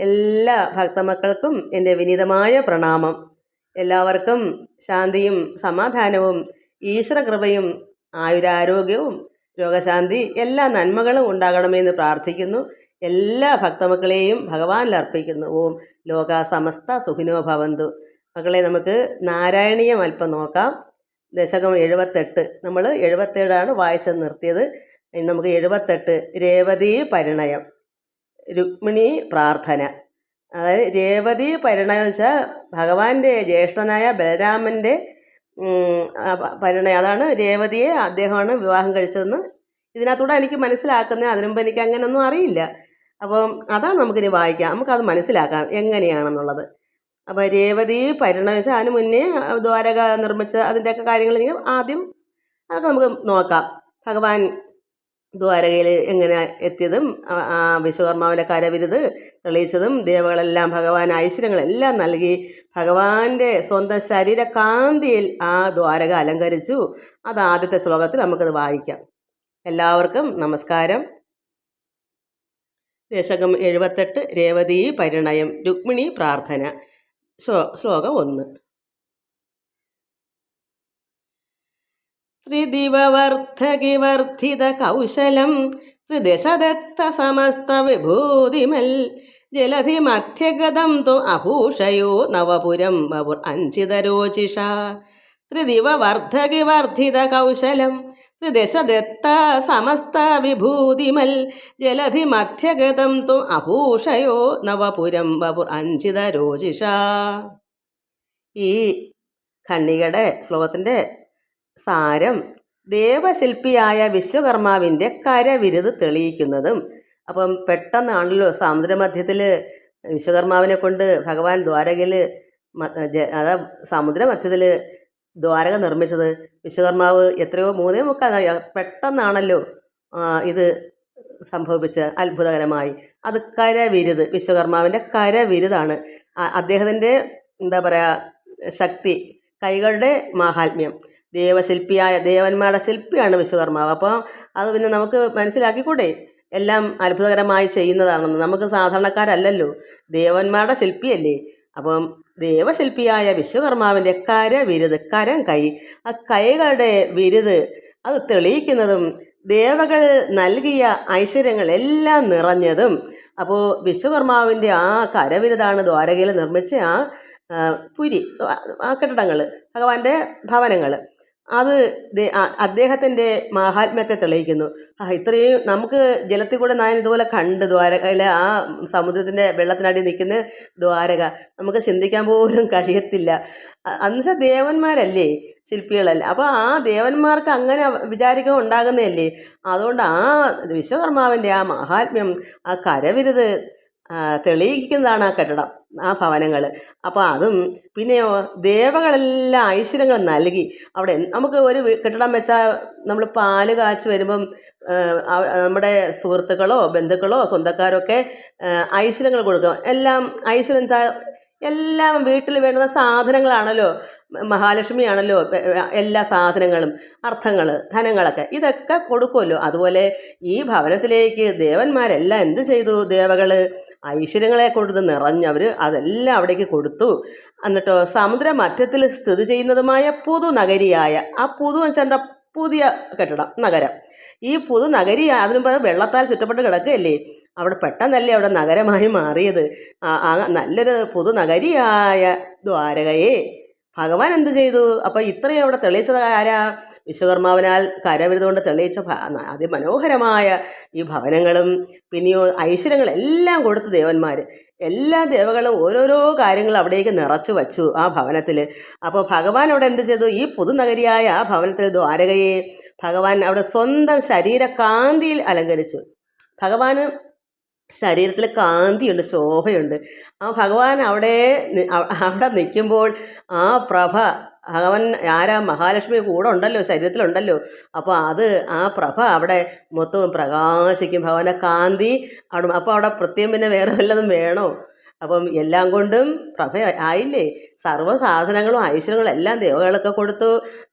എല്ലാ ഭക്തമക്കൾക്കും എന്റെ വിനീതമായ പ്രണാമം. എല്ലാവർക്കും ശാന്തിയും സമാധാനവും ഈശ്വരകൃപയും ആയുരാരോഗ്യവും രോഗശാന്തി എല്ലാ നന്മകളും ഉണ്ടാകണമെന്ന് പ്രാർത്ഥിക്കുന്നു. എല്ലാ ഭക്തമക്കളെയും ഭഗവാനിൽ അർപ്പിക്കുന്നു. ഓം ലോക സമസ്ത സുഖിനോ ഭവന്തു. മക്കളെ നമുക്ക് നാരായണീയം അല്പം നോക്കാം. ദശകം എഴുപത്തെട്ട്. നമ്മൾ എഴുപത്തേഴാണ് വായിച്ച് നിർത്തിയത്. നമുക്ക് എഴുപത്തെട്ട്. രേവതി പരിണയം. രുക്മിണി പ്രാർത്ഥന. അതായത് രേവതി പരിണയം വെച്ചാൽ ഭഗവാന്റെ ജ്യേഷ്ഠനായ ബലരാമന്റെ പരിണയം. അതാണ് രേവതിയെ അദ്ദേഹമാണ് വിവാഹം കഴിച്ചതെന്ന് ഇതിനകത്തൂടെ എനിക്ക് മനസ്സിലാക്കുന്നത് അതിനു മുമ്പ് എനിക്ക് അങ്ങനെയൊന്നും അറിയില്ല. അപ്പം അതാണ് നമുക്കിനി വായിക്കാം. നമുക്കത് മനസ്സിലാക്കാം എങ്ങനെയാണെന്നുള്ളത്. അപ്പോൾ രേവതി പരിണയം വെച്ചാൽ അതിന് മുന്നേ ദ്വാരക നിർമ്മിച്ച അതിന്റെയൊക്കെ കാര്യങ്ങൾ ആദ്യം അതൊക്കെ നമുക്ക് നോക്കാം. ഭഗവാൻ ദ്വാരകയിൽ എങ്ങനെ എത്തിയതും വിശ്വകർമാവിന്റെ കരവിരുത് തെളിയിച്ചതും ദേവകളെല്ലാം ഭഗവാൻ ഐശ്വര്യങ്ങളെല്ലാം നൽകി ഭഗവാന്റെ സ്വന്തം ശരീരകാന്തിയിൽ ആ ദ്വാരക അലങ്കരിച്ചു. അത് ആദ്യത്തെ ശ്ലോകത്തിൽ നമുക്കത് വായിക്കാം. എല്ലാവർക്കും നമസ്കാരം. ദശകം എഴുപത്തെട്ട് രേവതി പരിണയം രുക്മിണി പ്രാർത്ഥന ശ്ലോ ശ്ലോകം ഒന്ന്. ത്രിദിവവർദ്ധകിവർദ്ധിത കൗശലം ത്രിദശദത്ത സമസ്ത വിഭൂതിമൽ ജലധി മധ്യഗതം തു അഭൂഷയോ നവപുരം വപുർ അഞ്ചിതരോചിഷ. ത്രിദിവവർദ്ധകിവർദ്ധിത കൗശലം ത്രിദശദത്ത സമസ്ത വിഭൂതിമൽ ജലധി മധ്യഗതം തു അഭൂഷയോ നവപുരം വപുർ അഞ്ചിതരോചിഷ. ഈ ഖണ്ണികയുടെ ശ്ലോകത്തിന്റെ സാരം. ദേവശില്പിയായ വിശ്വകർമാവിന്റെ കരവിരുത് തെളിയിക്കുന്നതും അപ്പം പെട്ടെന്നാണല്ലോ സമുദ്രമധ്യത്തിൽ വിശ്വകർമാവിനെ കൊണ്ട് ഭഗവാൻ ദ്വാരകയിൽ അതാ സമുദ്രമധ്യത്തിൽ ദ്വാരക നിർമ്മിച്ചത്. വിശ്വകർമാവ് എത്രയോ മൂന്നേ മുക്കാൽ പെട്ടെന്നാണല്ലോ ഇത് സംഭവിച്ച അത്ഭുതകരമായി. അത് കരവിരുത് വിശ്വകർമാവിന്റെ കരവിരുതാണ്. അദ്ദേഹത്തിന്റെ എന്താ പറയുക ശക്തി കൈകളുടെ മാഹാത്മ്യം. ദേവശില്പിയായ ദേവന്മാരുടെ ശില്പിയാണ് വിശ്വകർമാവ്. അപ്പോൾ അത് പിന്നെ നമുക്ക് മനസ്സിലാക്കിക്കൂടെ? എല്ലാം അത്ഭുതകരമായി ചെയ്യുന്നതാണെന്ന്. നമുക്ക് സാധാരണക്കാരല്ലല്ലോ. ദേവന്മാരുടെ ശില്പിയല്ലേ. അപ്പം ദേവശില്പിയായ വിശ്വകർമാവിന്റെ കര വിരുത് കരം കൈ. ആ കൈകളുടെ വിരുത് അത് തെളിയിക്കുന്നതും ദേവകൾ നൽകിയ ഐശ്വര്യങ്ങളെല്ലാം നിറഞ്ഞതും അപ്പോൾ വിശ്വകർമാവിന്റെ ആ കരവിരുതാണ് ദ്വാരകയിൽ നിർമ്മിച്ച ആ പുരി ആ കെട്ടിടങ്ങൾ ഭഗവാന്റെ ഭവനങ്ങൾ. അത് അദ്ദേഹത്തിന്റെ മാഹാത്മ്യത്തെ തെളിയിക്കുന്നു. ആ ഇത്രയും നമുക്ക് ജലത്തിൽ കൂടെ ഞാൻ ഇതുപോലെ കണ്ട് ദ്വാരകയിലെ ആ സമുദ്രത്തിന്റെ വെള്ളത്തിനടി നിൽക്കുന്ന ദ്വാരക നമുക്ക് ചിന്തിക്കാൻ പോലും കഴിയത്തില്ല. അന്നുവെച്ചാൽ ദേവന്മാരല്ലേ ശില്പികളല്ലേ? അപ്പോൾ ആ ദേവന്മാർക്ക് അങ്ങനെ വിചാരിക്കുക ഉണ്ടാകുന്നതല്ലേ? അതുകൊണ്ട് ആ വിശ്വകർമാവിന്റെ ആ മാഹാത്മ്യം ആ കരവിരുത് തെളിയിക്കുന്നതാണ് ആ കെട്ടിടം ആ ഭവനങ്ങൾ അപ്പോൾ അതും പിന്നെയോ ദേവകളെല്ലാം ഐശ്വര്യങ്ങൾ നൽകി. അവിടെ നമുക്ക് ഒരു കെട്ടിടം വെച്ചാൽ നമ്മൾ പാൽ കാച്ചു വരുമ്പം നമ്മുടെ സുഹൃത്തുക്കളോ ബന്ധുക്കളോ സ്വന്തക്കാരോ ഒക്കെ ആ, ഐശ്വര്യങ്ങൾ കൊടുക്കും എല്ലാം ഐശ്വര്യം എല്ലാം വീട്ടിൽ വേണ്ട സാധനങ്ങളാണല്ലോ മഹാലക്ഷ്മിയാണല്ലോ എല്ലാ സാധനങ്ങളും അർത്ഥങ്ങൾ ധനങ്ങളൊക്കെ ഇതൊക്കെ കൊടുക്കുമല്ലോ അതുപോലെ ഈ ഭവനത്തിലേക്ക് ദേവന്മാരെല്ലാം എന്ത് ചെയ്തു? ദേവകൾ ഐശ്വര്യങ്ങളെ കൊണ്ട് നിറഞ്ഞവർ അതെല്ലാം അവിടേക്ക് കൊടുത്തു. എന്നിട്ടോ സമുദ്ര മധ്യത്തിൽ സ്ഥിതി ചെയ്യുന്നതുമായ പുതു നഗരിയായ ആ പുതു വെച്ചാൽ പുതിയ കെട്ടിടം നഗരം. ഈ പുതു നഗരി അതിന് വെള്ളത്താൽ ചുറ്റപ്പെട്ട് കിടക്കുകയല്ലേ? അവിടെ പെട്ടെന്നല്ലേ അവിടെ നഗരമായി മാറിയത്. നല്ലൊരു പുതു നഗരിയായ ദ്വാരകയെ ഭഗവാൻ എന്ത് ചെയ്തു? അപ്പോൾ ഇത്രയും അവിടെ തെളിയിച്ചത് ആരാ? വിശ്വകർമാവിനാൽ കരവിരുതുകൊണ്ട് തെളിയിച്ച അതിമനോഹരമായ ഈ ഭവനങ്ങളും പിന്നെയോ ഐശ്വര്യങ്ങളെല്ലാം കൊടുത്തു ദേവന്മാർ എല്ലാ ദേവകളും ഓരോരോ കാര്യങ്ങൾ അവിടേക്ക് നിറച്ചു വച്ചു ആ ഭവനത്തിൽ അപ്പോൾ ഭഗവാൻ അവിടെ എന്ത് ചെയ്തു? ഈ പുതുനഗരിയായ ആ ഭവനത്തിൽ ദ്വാരകയെ ഭഗവാൻ അവിടെ സ്വന്തം ശരീരകാന്തിയിൽ അലങ്കരിച്ചു. ഭഗവാന് ശരീരത്തിൽ കാന്തിയുണ്ട് ശോഭയുണ്ട്. ആ ഭഗവാൻ അവിടെ അവിടെ നിൽക്കുമ്പോൾ ആ പ്രഭ ഭഗവാൻ ആരാ മഹാലക്ഷ്മി കൂടെ ഉണ്ടല്ലോ ശരീരത്തിലുണ്ടല്ലോ. അപ്പോൾ അത് ആ പ്രഭ അവിടെ മൊത്തവും പ്രകാശിക്കും ഭഗവാന്റെ കാന്തി അവിടെ അപ്പോൾ അവിടെ പ്രത്യേകം പിന്നെ വേറെ വല്ലതും വേണോ? അപ്പം എല്ലാം കൊണ്ടും പ്രഭ ആയില്ലേ? സർവ സാധനങ്ങളും ഐശ്വര്യങ്ങളും എല്ലാം ദേവകളൊക്കെ കൊടുത്തു.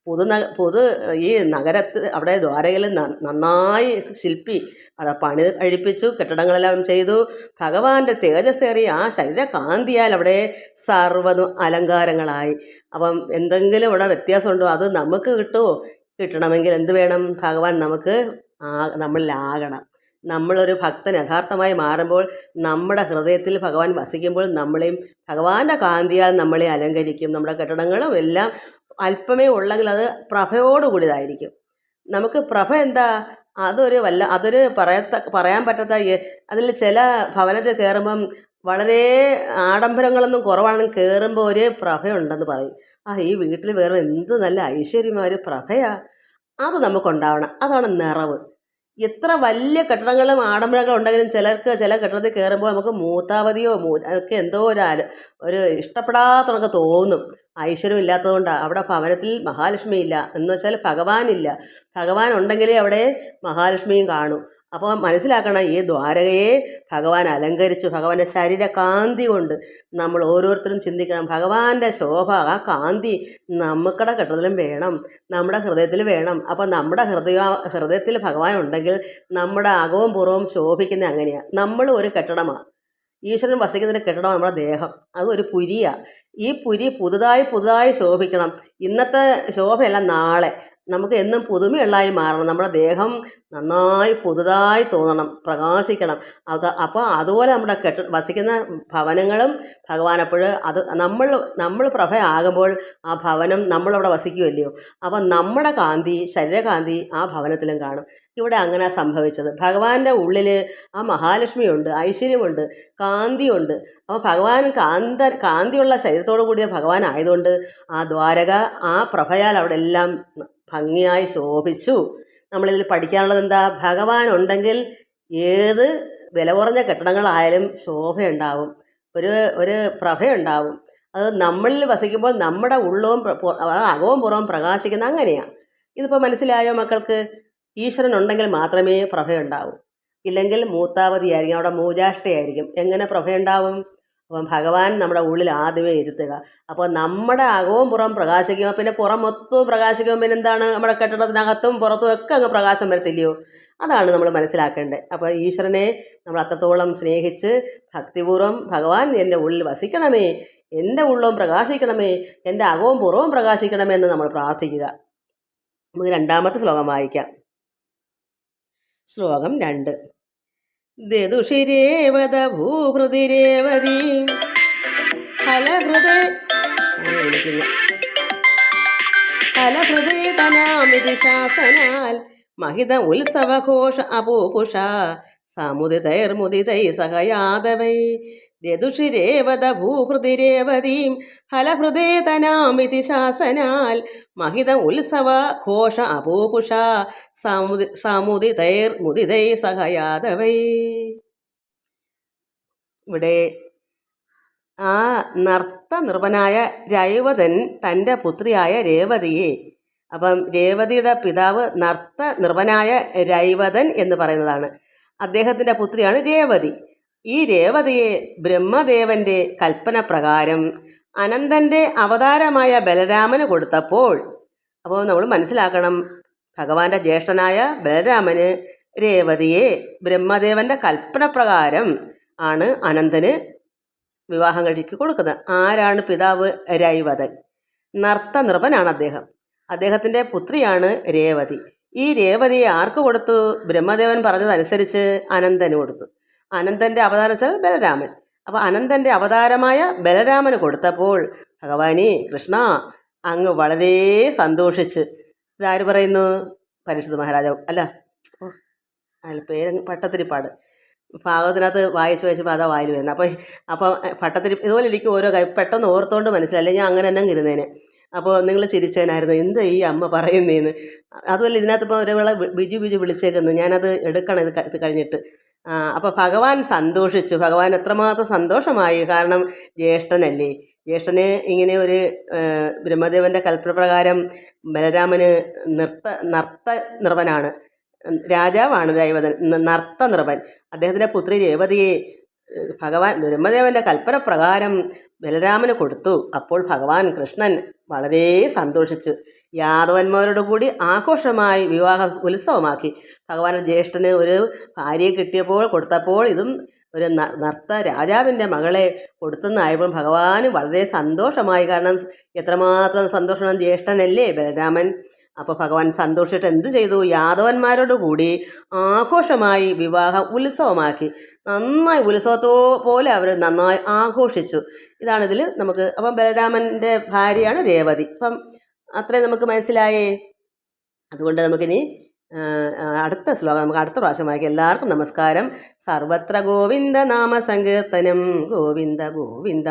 പുതു പുതു ഈ നഗരത്ത് അവിടെ ദ്വാരകയിൽ നന്നായി ശില്പി അവിടെ പണി കഴിപ്പിച്ചു കെട്ടിടങ്ങളെല്ലാം ചെയ്തു. ഭഗവാന്റെ തേജസ്സേറി ആ ശരീരകാന്തിയാൽ അവിടെ സർവതും അലങ്കാരങ്ങളായി. അപ്പം എന്തെങ്കിലും ഇവിടെ വ്യത്യാസമുണ്ടോ? അത് നമുക്ക് കിട്ടുമോ കിട്ടണമെങ്കിൽ എന്ത് വേണം? ഭഗവാൻ നമുക്ക് ആ നമ്മളിലാകണം നമ്മളൊരു ഭക്തൻ യഥാർത്ഥമായി മാറുമ്പോൾ നമ്മുടെ ഹൃദയത്തിൽ ഭഗവാൻ വസിക്കുമ്പോൾ നമ്മളെയും ഭഗവാന്റെ കാന്തിയാൽ നമ്മളെ അലങ്കരിക്കും. നമ്മുടെ കെട്ടിടങ്ങളും എല്ലാം അല്പമേ ഉള്ളെങ്കിൽ അത് പ്രഭയോടുകൂടിയതായിരിക്കും. നമുക്ക് പ്രഭ എന്താ? അതൊരു വല്ല അതൊരു പറയത്ത പറയാൻ പറ്റാത്ത അതിൽ ചില ഭവനത്തിൽ കയറുമ്പം വളരെ ആഡംബരങ്ങളൊന്നും കുറവാണെങ്കിലും കയറുമ്പോൾ ഒരു പ്രഭയുണ്ടെന്ന് പറയും. ആ ഈ വീട്ടിൽ വേറെ എന്ത് നല്ല ഐശ്വര്യമായ ഒരു പ്രഭയാണ് അത് നമുക്കുണ്ടാവണം. അതാണ് നിറവ്. എത്ര വലിയ കെട്ടിടങ്ങളും ആഡംബരങ്ങളും ഉണ്ടെങ്കിലും ചിലർക്ക് ചില കെട്ടിടത്തിൽ കയറുമ്പോൾ നമുക്ക് മൂത്താവതിയോ മൂ ഒക്കെ എന്തോ ഒരു ഒരു ഇഷ്ടപ്പെടാത്തതൊക്കെ തോന്നും. ഐശ്വര്യം ഇല്ലാത്തതുകൊണ്ടാണ് അവിടെ ഭവനത്തിൽ മഹാലക്ഷ്മി ഇല്ല എന്ന് വെച്ചാൽ ഭഗവാനില്ല. ഭഗവാൻ ഉണ്ടെങ്കിലേ അവിടെ മഹാലക്ഷ്മിയും കാണൂ. അപ്പോൾ മനസ്സിലാക്കണം ഈ ദ്വാരകയെ ഭഗവാൻ അലങ്കരിച്ചു ഭഗവാന്റെ ശരീരകാന്തി കൊണ്ട് നമ്മൾ ഓരോരുത്തരും ചിന്തിക്കണം. ഭഗവാന്റെ ശോഭ ആ കാന്തി നമുക്കടെ കെട്ടതിലും വേണം നമ്മുടെ ഹൃദയത്തിൽ വേണം. അപ്പോൾ നമ്മുടെ ഹൃദയ ഹൃദയത്തിൽ ഭഗവാൻ ഉണ്ടെങ്കിൽ നമ്മുടെ അകവും പുറവും ശോഭിക്കുന്ന അങ്ങനെയാണ് നമ്മൾ ഒരു കെട്ടിടമാണ് ഈശ്വരൻ വസിക്കുന്നതിന്റെ കെട്ടിടം നമ്മുടെ ദേഹം. അത് ഒരു പുരിയാണ് ഈ പുരി പുതുതായി പുതുതായി ശോഭിക്കണം. ഇന്നത്തെ ശോഭയല്ല നാളെ. നമുക്ക് എന്നും പുതുമയുള്ളതായി മാറണം. നമ്മുടെ ദേഹം നന്നായി പുതുതായി തോന്നണം പ്രകാശിക്കണം. അത് അപ്പോൾ അതുപോലെ നമ്മുടെ കെട്ട വസിക്കുന്ന ഭവനങ്ങളും ഭഗവാൻ അപ്പോൾ അത് നമ്മൾ നമ്മൾ പ്രഭയാകുമ്പോൾ ആ ഭവനം നമ്മളവിടെ വസിക്കുമല്ലയോ അപ്പോൾ നമ്മുടെ കാന്തി ശരീരകാന്തി ആ ഭവനത്തിലും കാണും. ഇവിടെ അങ്ങനെ സംഭവിച്ചത്. ഭഗവാന്റെ ഉള്ളിൽ ആ മഹാലക്ഷ്മിയുണ്ട് ഐശ്വര്യമുണ്ട് കാന്തിയുണ്ട്. അപ്പോൾ ഭഗവാൻ കാന്ത കാന്തിയുള്ള ശരീരത്തോടു കൂടിയ ഭഗവാൻ ആയതുകൊണ്ട് ആ ദ്വാരക ആ പ്രഭയാൽ അവിടെ എല്ലാം ഭംഗിയായി ശോഭിച്ചു. നമ്മളിതിൽ പഠിക്കാനുള്ളത് എന്താ? ഭഗവാൻ ഉണ്ടെങ്കിൽ ഏത് വില കുറഞ്ഞ കെട്ടിടങ്ങളായാലും ശോഭയുണ്ടാവും. ഒരു ഒരു പ്രഭയുണ്ടാവും. അത് നമ്മളിൽ വസിക്കുമ്പോൾ നമ്മുടെ ഉള്ളവും അകവും പുറവും പ്രകാശിക്കുന്ന അങ്ങനെയാണ് ഇതിപ്പോൾ മനസ്സിലായോ മക്കൾക്ക്? ഈശ്വരൻ ഉണ്ടെങ്കിൽ മാത്രമേ പ്രഭയുണ്ടാവൂ. ഇല്ലെങ്കിൽ മൂത്താവതിയായിരിക്കും അവിടെ മൂജാഷ്ടയായിരിക്കും. എങ്ങനെ പ്രഭയുണ്ടാവും? അപ്പം ഭഗവാൻ നമ്മുടെ ഉള്ളിൽ ആദ്യമേ ഇരുത്തുക. അപ്പോൾ നമ്മുടെ അകവും പുറം പ്രകാശിക്കുമ്പോൾ പിന്നെ പുറം മൊത്തവും പ്രകാശിക്കുമ്പോൾ പിന്നെ എന്താണ്? നമ്മുടെ കെട്ടിടത്തിനകത്തും പുറത്തും ഒക്കെ അങ്ങ് പ്രകാശം വരത്തില്ലയോ? അതാണ് നമ്മൾ മനസ്സിലാക്കേണ്ടത്. അപ്പോൾ ഈശ്വരനെ നമ്മൾ അത്രത്തോളം സ്നേഹിച്ച് ഭക്തിപൂർവം ഭഗവാൻ എന്റെ ഉള്ളിൽ വസിക്കണമേ. എന്റെ ഉള്ളവും പ്രകാശിക്കണമേ. എന്റെ അകവും പുറവും പ്രകാശിക്കണമേ എന്ന് നമ്മൾ പ്രാർത്ഥിക്കുക. നമുക്ക് രണ്ടാമത്തെ ശ്ലോകം വായിക്കാം. ശ്ലോകം രണ്ട്. ദതുഷിരേവത ഭൂഭൃതിരേവതി ഹലഹൃദയ മഹിത ഉത്സവഘോഷ അപൂപുഷ. സമുദിതൈർമുദിതൈ സഹയാദവൈ. ദതുഷിരേവത ഭൂഹൃതിരേവതീം ഫലഹൃദയതനാമിതി ശാസനാൽ മഹിത ഉത്സവ ഘോഷ അപൂപുഷ സമുദി സമുദിതൈർ മുദിതൈ സഹയാദവൈ. ഇവിടെ ആ നർത്ത നിർഭനായ രൈവതൻ തന്റെ പുത്രിയായ രേവതിയെ അപ്പം രേവതിയുടെ പിതാവ് നർത്ത നിർഭനായ രൈവതൻ എന്ന് പറയുന്നതാണ്. അദ്ദേഹത്തിന്റെ പുത്രിയാണ് രേവതി. ഈ രേവതയെ ബ്രഹ്മദേവന്റെ കൽപ്പന പ്രകാരം അനന്തന്റെ അവതാരമായ ബലരാമന് കൊടുത്തപ്പോൾ അപ്പോൾ നമ്മൾ മനസ്സിലാക്കണം ഭഗവാന്റെ ജ്യേഷ്ഠനായ ബലരാമന് രേവതിയെ ബ്രഹ്മദേവന്റെ കൽപ്പന പ്രകാരം ആണ് അനന്തന് വിവാഹം കഴിക്ക് കൊടുക്കുന്നത്. ആരാണ് പിതാവ്? രൈവതൻ. നർത്ത നൃപനാണ് അദ്ദേഹം. അദ്ദേഹത്തിന്റെ പുത്രിയാണ് രേവതി. ഈ രേവതിയെ ആർക്ക് കൊടുത്തു? ബ്രഹ്മദേവൻ പറഞ്ഞതനുസരിച്ച് അനന്തന് കൊടുത്തു. അനന്തന്റെ അവതാരം വെച്ചാൽ ബലരാമൻ. അപ്പോൾ അനന്തന്റെ അവതാരമായ ബലരാമന് കൊടുത്തപ്പോൾ ഭഗവാനെ കൃഷ്ണ അങ്ങ് വളരെ സന്തോഷിച്ച്. ഇതാര് പറയുന്നു? പരീക്ഷിത് മഹാരാജാവ് അല്ല? ഓ. അല്ല പേര് പട്ടത്തിരിപ്പാട്. ഭാഗത്തിനകത്ത് വായിച്ച് വായിച്ചപ്പോൾ അതാ വായിൽ വരുന്നത്. അപ്പോൾ അപ്പോൾ പട്ടത്തിരി ഇതുപോലെ എനിക്ക് ഓരോ കൈ പെട്ടെന്ന് ഓർത്തുകൊണ്ട് മനസ്സിലായില്ല ഞാൻ അങ്ങനെ തന്നെ ഇരുന്നേനെ. അപ്പോൾ നിങ്ങൾ ചിരിച്ചേനായിരുന്നു. എന്താ ഈ അമ്മ പറയുന്നതെന്ന് അതുപോലെ ഇതിനകത്ത് ഇപ്പോൾ ഒരാളെ ബിജു ബിജു വിളിച്ചേക്കുന്നു. ഞാനത് എടുക്കണം ഇത് കഴിഞ്ഞിട്ട്. അപ്പോൾ ഭഗവാൻ സന്തോഷിച്ചു. ഭഗവാൻ എത്രമാത്രം സന്തോഷമായി. കാരണം ജ്യേഷ്ഠനല്ലേ. ജ്യേഷ്ഠന് ഇങ്ങനെ ഒരു ബ്രഹ്മദേവന്റെ കൽപ്പനപ്രകാരം ബലരാമന് നൃത്ത നർത്ത നിർവനാണ് രാജാവാണ് ദൈവതൻ നർത്ത നിർവൻ അദ്ദേഹത്തിന്റെ പുത്രി രേവതിയെ ഭഗവാൻ ബ്രഹ്മദേവന്റെ കൽപ്പനപ്രകാരം ബലരാമന് കൊടുത്തു. അപ്പോൾ ഭഗവാൻ കൃഷ്ണൻ വളരെ സന്തോഷിച്ചു. യാദവന്മാരോട് കൂടി ആഘോഷമായി വിവാഹ ഉത്സവമാക്കി. ഭഗവാന്റെ ജ്യേഷ്ഠന് ഒരു ഭാര്യയെ കിട്ടിയപ്പോൾ കൊടുത്തപ്പോൾ ഇതും ഒരു നർത്ത രാജാവിന്റെ മകളെ കൊടുത്തെന്നായപ്പോൾ ഭഗവാന് വളരെ സന്തോഷമായി. കാരണം എത്രമാത്രം സന്തോഷം ജ്യേഷ്ഠനല്ലേ ബലരാമൻ? അപ്പോൾ ഭഗവാൻ സന്തോഷിച്ചിട്ട് എന്ത് ചെയ്തു? യാദവന്മാരോട് കൂടി ആഘോഷമായി വിവാഹ ഉത്സവമാക്കി. നന്നായി ഉത്സവത്തോ പോലെ അവർ നന്നായി ആഘോഷിച്ചു. ഇതാണിതിൽ നമുക്ക് അപ്പം ബലരാമന്റെ ഭാര്യയാണ് രേവതി. അപ്പം അത്രയും നമുക്ക് മനസ്സിലായേ? അതുകൊണ്ട് നമുക്കിനി അടുത്ത ശ്ലോകം നമുക്ക് അടുത്ത പ്രാവശ്യം വായിക്കാം. എല്ലാവർക്കും നമസ്കാരം. സർവത്ര ഗോവിന്ദ നാമ സങ്കീർത്തനം ഗോവിന്ദ ഗോവിന്ദ.